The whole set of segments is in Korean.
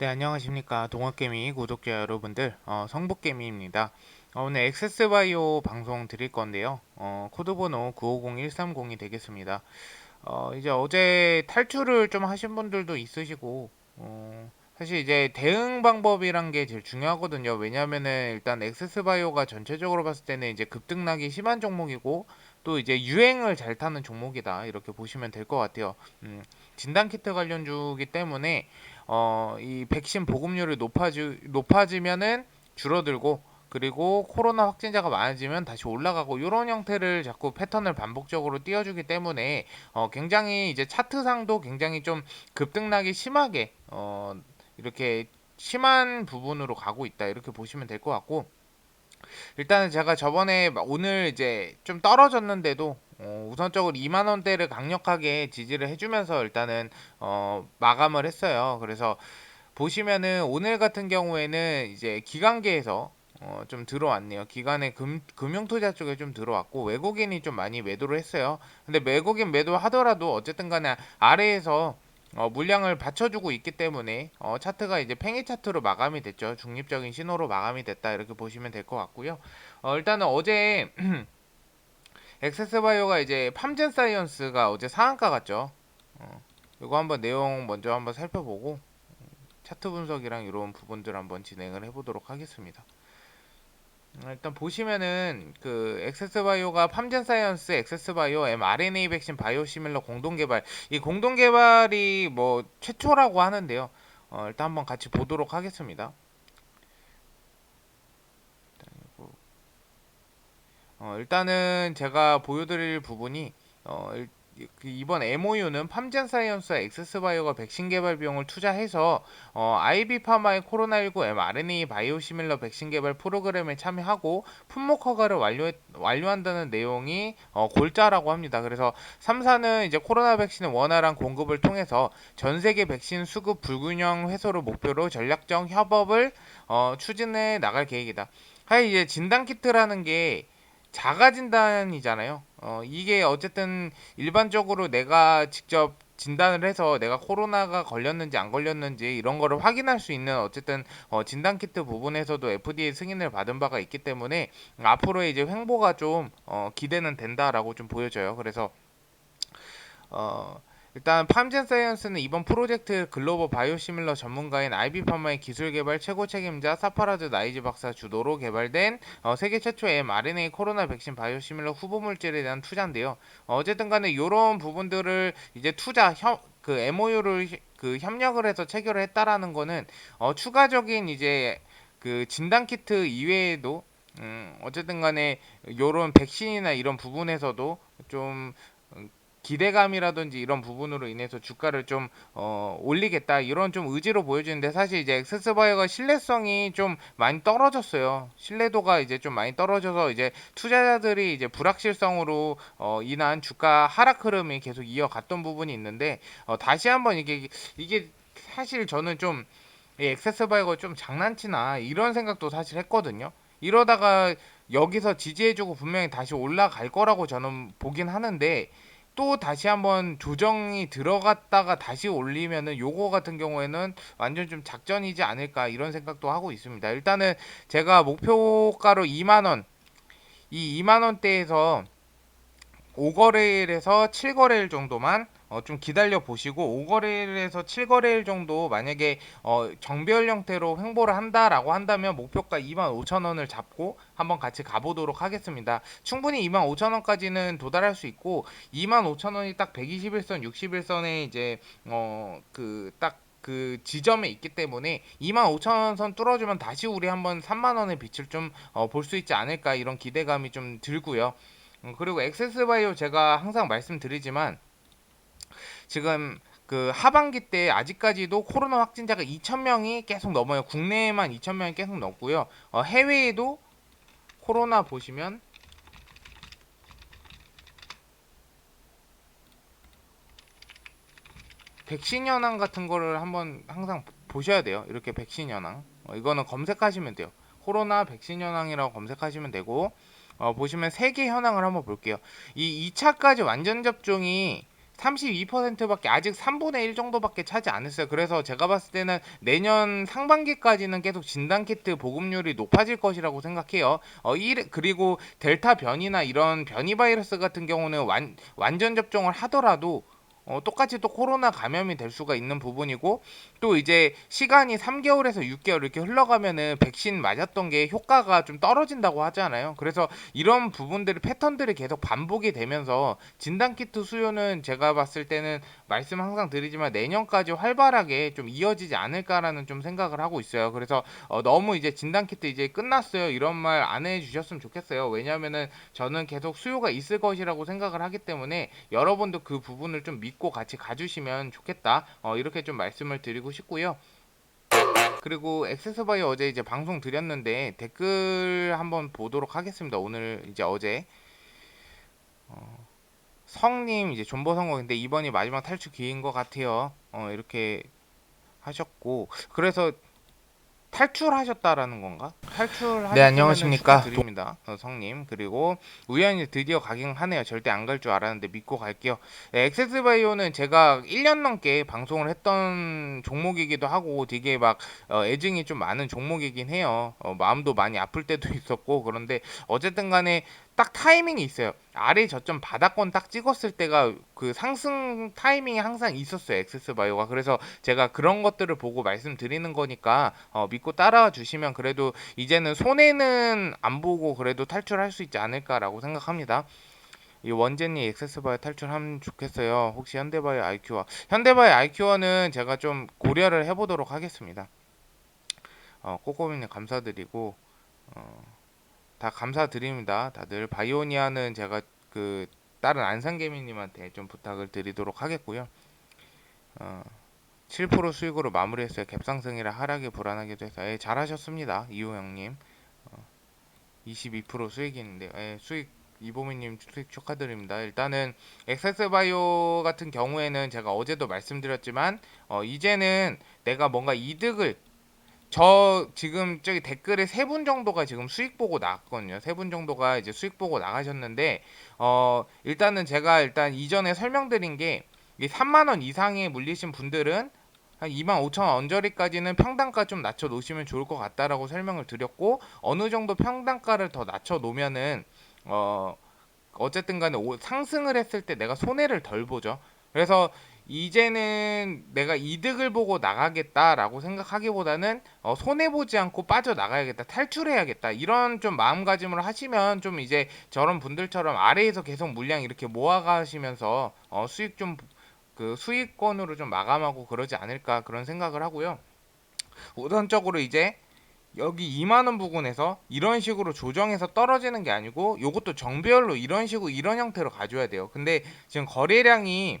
네, 안녕하십니까. 동학개미 구독자 여러분들, 어, 성북개미입니다. 어, 오늘 엑세스바이오 방송 드릴 건데요. 어, 코드번호 950130이 되겠습니다. 어, 이제 어제 탈출을 좀 하신 분들도 있으시고, 어, 사실 이제 대응 방법이란 게 제일 중요하거든요. 왜냐면은 일단 엑세스바이오가 전체적으로 봤을 때는 이제 급등락이 심한 종목이고, 또 이제 유행을 잘 타는 종목이다. 이렇게 보시면 될 것 같아요. 음, 진단 키트 관련주기 때문에, 어, 이 백신 보급률이 높아지, 높아지면은 줄어들고 그리고 코로나 확진자가 많아지면 다시 올라가고 이런 형태를 자꾸 패턴을 반복적으로 띄워주기 때문에 어, 굉장히 이제 차트상도 굉장히 좀 급등락이 심하게 어, 이렇게 심한 부분으로 가고 있다 이렇게 보시면 될 것 같고 일단은 제가 저번에 막 오늘 이제 좀 떨어졌는데도 어, 우선적으로 2만 원대를 강력하게 지지를 해주면서 일단은 어, 마감을 했어요. 그래서 보시면은 오늘 같은 경우에는 이제 기관계에서 어, 좀 들어왔네요. 기관의 금, 금융투자 쪽에 좀 들어왔고 외국인이 좀 많이 매도를 했어요. 근데 외국인 매도하더라도 어쨌든 간에 아래에서 어, 물량을 받쳐주고 있기 때문에 어, 차트가 이제 팽이 차트로 마감이 됐죠. 중립적인 신호로 마감이 됐다 이렇게 보시면 될 것 같고요. 어, 일단은 어제 엑세스바이오가 이제 팜젠 사이언스가 어제 상한가 갔죠. 어, 이거 한번 내용 먼저 한번 살펴보고 차트 분석이랑 이런 부분들 한번 진행을 해보도록 하겠습니다. 음, 일단 보시면은 그 엑세스바이오가 팜젠 사이언스, 엑세스바이오, mRNA 백신 바이오시밀러 공동 개발 이 공동 개발이 뭐 최초라고 하는데요. 어, 일단 한번 같이 보도록 하겠습니다. 어, 일단은 제가 보여드릴 부분이 어, 이번 MOU는 팜젠 사이언스와 엑세스바이오가 백신 개발 비용을 투자해서 어, IB 파마의 코로나19 mRNA 바이오시밀러 백신 개발 프로그램에 참여하고 품목 허가를 완료 완료한다는 내용이 어, 골자라고 합니다. 그래서 3사는 이제 코로나 백신의 원활한 공급을 통해서 전 세계 백신 수급 불균형 해소를 목표로 전략적 협업을 어, 추진해 나갈 계획이다. 하여 이제 진단 키트라는 게 자가 진단이잖아요. 어, 이게 어쨌든 일반적으로 내가 직접 진단을 해서 내가 코로나가 걸렸는지 안 걸렸는지 이런 거를 확인할 수 있는 어쨌든 어, 진단 키트 부분에서도 FDA 승인을 받은 바가 있기 때문에 앞으로 이제 횡보가 좀 어, 기대는 된다라고 좀 보여져요. 그래서 어, 일단 팜젠 사이언스는 이번 프로젝트 글로벌 바이오시밀러 전문가인 아이비 파마의 기술 개발 최고 책임자 사파라드 나이지 박사 주도로 개발된 어, 세계 최초의 mRNA 코로나 백신 바이오시밀러 후보 물질에 대한 투자인데요. 어, 어쨌든 간에 이런 부분들을 이제 투자 협, 그 MOU를 그 협력을 해서 체결을 했다라는 거는 어, 추가적인 이제 그 진단 키트 이외에도 음, 어쨌든 간에 요런 백신이나 이런 부분에서도 좀 기대감이라든지 이런 부분으로 인해서 주가를 좀 어, 올리겠다 이런 좀 의지로 보여주는데 사실 이제 엑세스바이오가 신뢰성이 좀 많이 떨어졌어요. 신뢰도가 이제 좀 많이 떨어져서 이제 투자자들이 이제 불확실성으로 어, 인한 주가 하락 흐름이 계속 이어갔던 부분이 있는데 어, 다시 한번 이게 이게 사실 저는 좀이 엑세스바이오가 좀 장난치나 이런 생각도 사실 했거든요. 이러다가 여기서 지지해주고 분명히 다시 올라갈 거라고 저는 보긴 하는데 또 다시 한번 조정이 들어갔다가 다시 올리면은 요거 같은 경우에는 완전 좀 작전이지 않을까 이런 생각도 하고 있습니다. 일단은 제가 목표가로 2만 원, 이 2만 원대에서 5거래일에서 7거래일 정도만 어, 좀 기다려 보시고 5거래일에서 7거래일 정도 만약에 어, 정배열 형태로 횡보를 한다라고 한다면 목표가 25,000원을 잡고 한번 같이 가보도록 하겠습니다. 충분히 25,000원까지는 도달할 수 있고 25,000원이 딱 121선, 61선에 이제 어, 그딱 그 지점에 있기 때문에 25,000원 선 뚫어주면 다시 우리 한번 3만 원의 빛을 좀 볼 수 있지 않을까 이런 기대감이 좀 들고요. 음, 그리고 엑세스바이오 제가 항상 말씀드리지만 지금 그 하반기 때 아직까지도 코로나 확진자가 2,000명이 계속 넘어요. 국내에만 2,000명이 계속 넘고요. 어, 해외에도 코로나 보시면 백신 현황 같은 거를 한번 항상 보셔야 돼요. 이렇게 백신 현황. 어, 이거는 검색하시면 돼요. 코로나 백신 현황이라고 검색하시면 되고 어, 보시면 세계 현황을 한번 볼게요. 이 2차까지 완전 접종이 32%밖에 아직 3분의 1 정도밖에 차지 않았어요. 그래서 제가 봤을 때는 내년 상반기까지는 계속 진단 키트 보급률이 높아질 것이라고 생각해요. 어, 일, 그리고 델타 변이나 이런 변이 바이러스 같은 경우는 완, 완전 접종을 하더라도 어, 똑같이 또 코로나 감염이 될 수가 있는 부분이고 또 이제 시간이 3개월에서 6개월 이렇게 흘러가면은 백신 맞았던 게 효과가 좀 떨어진다고 하잖아요. 그래서 이런 부분들이 패턴들이 계속 반복이 되면서 진단 키트 수요는 제가 봤을 때는 말씀 항상 드리지만 내년까지 활발하게 좀 이어지지 않을까라는 좀 생각을 하고 있어요. 그래서 어, 너무 이제 진단 키트 이제 끝났어요 이런 말 안 해주셨으면 좋겠어요. 왜냐하면은 저는 계속 수요가 있을 것이라고 생각을 하기 때문에 여러분도 그 부분을 좀 믿고 같이 가주시면 좋겠다. 어, 이렇게 좀 말씀을 드리고 싶고요. 그리고 엑세스바이오 어제 이제 방송 드렸는데 댓글 한번 보도록 하겠습니다. 오늘 이제 어제 어, 성님 이제 존버 선거인데 이번이 마지막 탈출 기회인 것 같아요. 어, 이렇게 하셨고 그래서 탈출하셨다라는 건가? 탈출하셨다는 네, 안녕하십니까. 드립니다. 어, 성님 그리고 우연히 드디어 가긴 하네요. 절대 안 갈 줄 알았는데 믿고 갈게요. 네, 엑세스바이오는 제가 1년 넘게 방송을 했던 종목이기도 하고 되게 막 어, 애증이 좀 많은 종목이긴 해요. 어, 마음도 많이 아플 때도 있었고 그런데 어쨌든 간에 딱 타이밍이 있어요. 아래 저점 바닥권 딱 찍었을 때가 그 상승 타이밍이 항상 있었어요. 엑세스바이오가. 그래서 제가 그런 것들을 보고 말씀드리는 거니까 어, 믿고 따라와 주시면 그래도 이제 는 손해는 안 보고 그래도 탈출할 수 있지 않을까라고 생각합니다. 이 원제니 엑세스바이오 탈출하면 좋겠어요. 혹시 현대바이오 IQ와 현대바이오 IQ와는 제가 좀 고려를 해보도록 하겠습니다. 어, 꼬꼬미님 감사드리고 어, 다 감사드립니다. 다들 바이오니아는 제가 그 다른 안상개미님한테 좀 부탁을 드리도록 하겠고요. 어, 7% 수익으로 마무리했어요. 갭상승이라 하락이 불안하기도 해서 예, 잘하셨습니다. 이호영님 어, 22% 수익인데 예, 수익 이보미님 수익 축하드립니다. 일단은 엑세스바이오 같은 경우에는 제가 어제도 말씀드렸지만 어, 이제는 내가 뭔가 이득을 저 지금 저기 댓글에 세 분 정도가 지금 수익 보고 나갔거든요. 세 분 정도가 이제 수익 보고 나가셨는데 어 일단은 제가 일단 이전에 설명드린 게이 3만 원 이상에 물리신 분들은 한 2만 5천 원 언저리까지는 평단가 좀 낮춰 놓으시면 좋을 것 같다라고 설명을 드렸고 어느 정도 평단가를 더 낮춰 놓으면은 어 어쨌든 간에 오- 상승을 했을 때 내가 손해를 덜 보죠. 그래서 이제는 내가 이득을 보고 나가겠다라고 생각하기보다는 어, 손해 보지 않고 빠져 나가야겠다, 탈출해야겠다 이런 좀 마음가짐으로 하시면 좀 이제 저런 분들처럼 아래에서 계속 물량 이렇게 모아가시면서 어, 수익 좀 그 수익권으로 좀 마감하고 그러지 않을까 그런 생각을 하고요. 우선적으로 이제 여기 2만원 부근에서 이런 식으로 조정해서 떨어지는 게 아니고 요것도 정배열로 이런 식으로 이런 형태로 가져야 돼요. 근데 지금 거래량이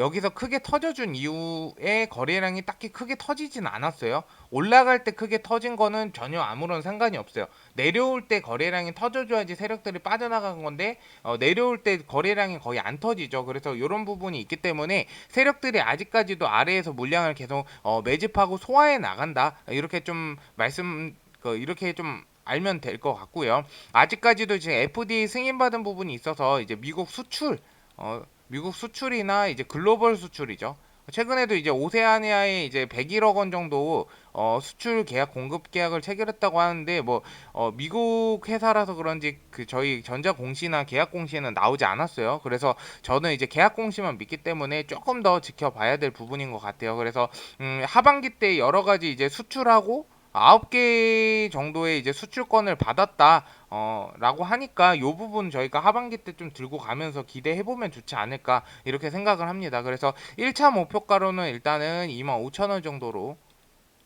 여기서 크게 터져준 이후에 거래량이 딱히 크게 터지진 않았어요. 올라갈 때 크게 터진 거는 전혀 아무런 상관이 없어요. 내려올 때 거래량이 터져줘야지 세력들이 빠져나간 건데 어, 내려올 때 거래량이 거의 안 터지죠. 그래서 이런 부분이 있기 때문에 세력들이 아직까지도 아래에서 물량을 계속 어, 매집하고 소화해 나간다. 이렇게 좀 말씀 그 이렇게 좀 알면 될 것 같고요. 아직까지도 지금 FDA 승인받은 부분이 있어서 이제 미국 수출 어, 미국 수출이나 이제 글로벌 수출이죠. 최근에도 이제 오세아니아에 이제 101억 원 정도 어, 수출 계약 공급 계약을 체결했다고 하는데 뭐 어, 미국 회사라서 그런지 그 저희 전자 공시나 계약 공시에는 나오지 않았어요. 그래서 저는 이제 계약 공시만 믿기 때문에 조금 더 지켜봐야 될 부분인 것 같아요. 그래서 음, 하반기 때 여러 가지 이제 수출하고 아홉 개 정도의 이제 수출권을 받았다. 어, 라고 하니까 요 부분 저희가 하반기 때 좀 들고 가면서 기대해 보면 좋지 않을까 이렇게 생각을 합니다. 그래서 1차 목표가로는 일단은 25,000원 정도로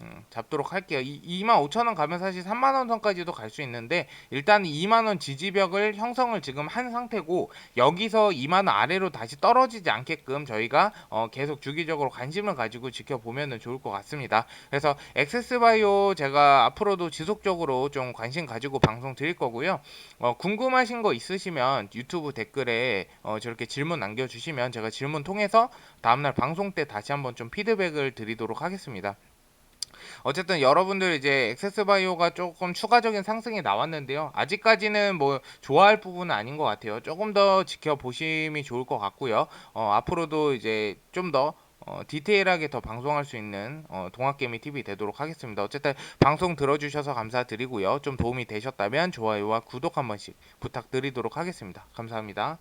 음, 잡도록 할게요. 이, 25,000원 가면 사실 3만 원 선까지도 갈 수 있는데 일단 2만 원 지지벽을 형성을 지금 한 상태고 여기서 2만 원 아래로 다시 떨어지지 않게끔 저희가 어, 계속 주기적으로 관심을 가지고 지켜보면 좋을 것 같습니다. 그래서 엑세스바이오 제가 앞으로도 지속적으로 좀 관심 가지고 방송 드릴 거고요. 어, 궁금하신 거 있으시면 유튜브 댓글에 어, 저렇게 질문 남겨주시면 제가 질문 통해서 다음날 방송 때 다시 한번 좀 피드백을 드리도록 하겠습니다. 어쨌든 여러분들 이제 액세스바이오가 조금 추가적인 상승이 나왔는데요. 아직까지는 뭐 좋아할 부분은 아닌 것 같아요. 조금 더 지켜보심이 좋을 것 같고요. 어, 앞으로도 이제 좀더 어, 디테일하게 더 방송할 수 있는 어, 동학개미 TV 되도록 하겠습니다. 어쨌든 방송 들어주셔서 감사드리고요. 좀 도움이 되셨다면 좋아요와 구독 한 번씩 부탁드리도록 하겠습니다. 감사합니다.